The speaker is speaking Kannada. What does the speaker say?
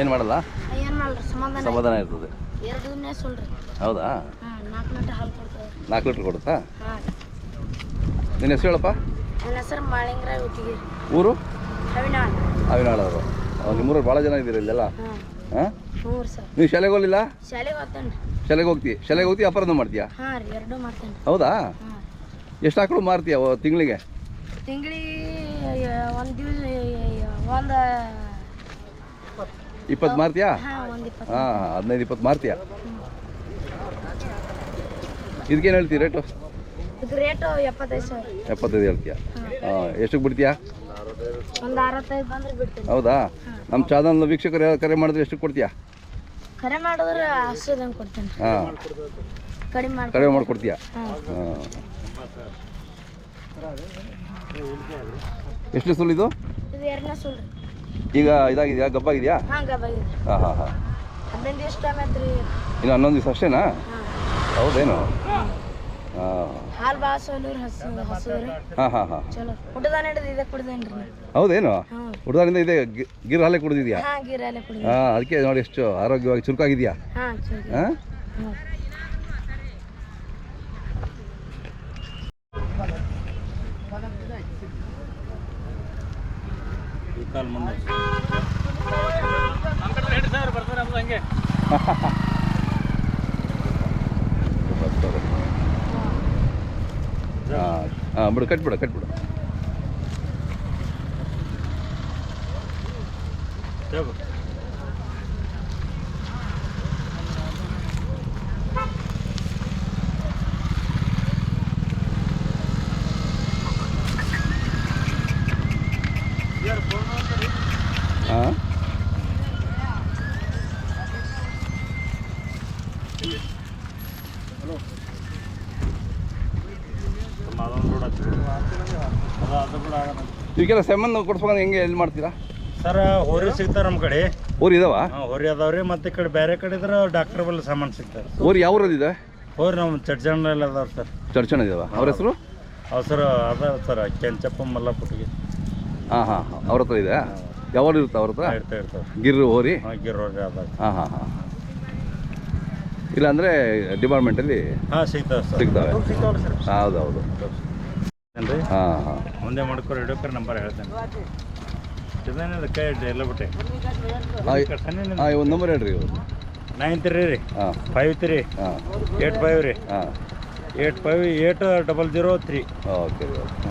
ಏನು ಮಾಡಲ್ಲ? ಏನು ಸಮಾಧಾನ ಸಮಾಧಾನ ಇರ್ತದೆ. ಸುಳ್ರಿ ಹೌದಾ? ನಾಲ್ಕು ಲೀಟರ್ ಹಾಲು ಕೊಡ್ತೇವೆ. ನಾಲ್ಕು ಲೀಟ್ರ್ ಕೊಡುತ್ತಾ? ನಿನ್ನ ಹೆಸರು ಹೇಳಪ್ಪ? ನನ್ನ ಹೆಸರು ಊರು? ಅವಿನಾಳ್. ಅವಿನಾಳ್ ಅವರು. ನಿಮ್ಮೂರಲ್ಲಿ ಭಾಳ ಜನ ಇದ್ದೀರಿ ಇಲ್ಲೆಲ್ಲ? ಹಾಂ. ನೀವು ಶಾಲೆಗೆ ಹೋಗಲಿಲ್ಲ? ಶಾಲೆಗೆ ಹೋಗ್ತೇನೆ. ಶಾಲೆಗೆ ಹೋಗ್ತಿ? ಶಾಲೆಗೆ ಹೋಗ್ತಿ ಅಪರಾಧ ಮಾಡ್ತೀಯಾ? ಹಾಂ ರೀ ಎರಡೂ ಮಾಡ್ತೇನೆ. ಹೌದಾ? ಎಷ್ಟು ಆಕಳು ಮಾರ್ತೀಯ ತಿಂಗಳಿಗೆ? ತಿಂಗಳಿಗೆ ಒಂದು ದಿವಸ ಒಂದು ಇಪ್ಪತ್ತು ಮಾರ್ತೀಯಾ? ಹಾಂ ಹದಿನೈದು ಇಪ್ಪತ್ತು ಮಾರ್ತೀಯಾ? ಇದಕ್ಕೇನು ಹೇಳ್ತೀಯ ರೇಟು ಎಪ್ಪತ್ತೈದು ಸಾವಿರ. ಎಪ್ಪತ್ತೈದು ಹೇಳ್ತೀಯ? ಹಾಂ. ಎಷ್ಟಕ್ಕೆ ಬಿಡ್ತೀಯಾ? ಒಂದು ಅರವತ್ತೈದು ಬಂದ್ರೆ ಬಿಡ್ತೀನಿ. ಹೌದಾ? ನಮ್ಮ ಚಾನಲ್ ವೀಕ್ಷಕರು ಯಾರು ಕರೆ ಮಾಡಿದ್ರೆ ಎಷ್ಟಕ್ಕೆ ಕೊಡ್ತೀಯಾ? ಕರೆ ಮಾಡಿದ್ರೆ ಹಸುದಂಗೆ ಕೊಡ್ತೇನೆ. ಹಾಂ. ಕಡಿಮೆ ಮಾಡಿ ಕಡಿಮೆ ಮಾಡಿಕೊಡ್ತೀಯಾ? ಹಾಂ. ಎಷ್ಟು ಸುಳ್ಳು ಇದು? ಎರಡನೇ ಸುಳ್ರಿ ಈಗ ಇದಾಗಿದೆಯಾ? ಗಬ್ಬಾಗಿದೆಯಾ? ಹಾಂ ಹಾಂ ಹಾಂ ದಿವಸ ಟೈಮ್ ಇನ್ನು ಹನ್ನೊಂದು ದಿವಸ ಅಷ್ಟೇನಾ? ಹೌದೇನು? ಹಾಂ ಹಾಂ. ಹಾಲು ಭಾಳ ಸೋಲೂರಿ ಹಸು ಹಸು ಹಾಂ ಹಾಂ ಹಾಂ. ಚಲೋ. ಊಟದ ಹಿಡಿದು ಇದೆ ಕುಡ್ದೇನ್ರಿ ಹೌದೇನು? ಹಾಂ ಹುಡುಗರಿಂದ ಇದೆ ಗಿರ್ ಹಾಲೆ ಕುಡಿದಿದ್ಯಾ? ಹಾಂ ಗೀರಲ್ಲೇ ಕುಡಿದೆ ಹಾಂ ಅದಕ್ಕೆ ನೋಡಿ ಎಷ್ಟು ಆರೋಗ್ಯವಾಗಿ ಚುರುಕಾಗಿದೆಯಾ? ಹಾಂ ಹಾಂ ಹಾಂ ಹಾಂ ಹಾಂ ಬಿಡು ಕಟ್ಬಿಡ ಕಟ್ಬಿಡು. ಹಾಂ ಇವಕ್ಕೆಲ್ಲ ಸಂಬಂಧ ಕೊಡ್ಸ್ಬೇಕಂದ್ರೆ ಹೆಂಗೆ ಎಲ್ಲಿ ಮಾಡ್ತೀರಾ? ಸರ್ ಹೋರಿ ಸಿಗ್ತಾರ ನಮ್ಮ ಕಡೆ. ಊರು ಇದಾವ? ಹಾ, ಹೋರಿ ಅದಾವ್ರಿ ಮತ್ತೆ ಈ ಕಡೆ ಬೇರೆ ಕಡೆ ಇದ್ರೆ ಡಾಕ್ಟರ್ ಬಲ್ಲಿ ಸಾಮಾನು ಸಿಗ್ತಾರೆ ಊರು ಯಾವ ಊರಲ್ಲಿದೆ ಹೋರಿ ನಮ್ಮ ಚಡ್ಜನಲ್ಲಿ ಅದಾವ ಸರ್. ಚರ್ಚಣ ಇದಾವ? ಅವ್ರ ಹೆಸರು? ಅವ್ ಸರ್ ಅದಾವ ಸರ್ ಕೆಂಚಪ್ಪ ಮಲ್ಲಪುಟ್ಟಿಗೆ ಹಾಂ ಹಾಂ ಹಾಂ. ಅವ್ರ ಹತ್ರ ಇದೆ? ಯಾವಾಗ ಇರುತ್ತೆ ಅವ್ರ ಹತ್ರ? ಇರ್ತಾ ಇರ್ತಾವ ಗಿರ್ ಹೋರಿ? ಹಾಂ ಗಿರೋರಿ ಅದಾವ ಹಾಂ ಹಾಂ ಹಾಂ. ಇಲ್ಲಾಂದರೆ ಡಿಪಾರ್ಟ್ಮೆಂಟಲ್ಲಿ ಹಾಂ ಸಿಗ್ತಾವೆ ಸರ್. ಹೌದೌದು ಸರ್ ಹೌದು ಹೌದು ಏನ್ರಿ ಹಾಂ ಹಾಂ. ಮುಂದೆ ಹಿಡಿಯೋಕ್ರೆ ನಂಬರ್ ಹೇಳ್ತೇನೆ. ಕೈ ಅಡ್ಡಿ ಎಲ್ಲ ಬಿಟ್ಟೆ. ಹಾಂ ಒಂದು ನಂಬರ್ ಹೇಳ್ರಿ ನೈನ್ ತ್ರೀ ರೀ. ಹಾಂ. ಫೈವ್ ತ್ರೀ ಹಾಂ. ಏಟ್ ಫೈವ್ ರೀ. ಹಾಂ. Eight five eight double zero three okay okay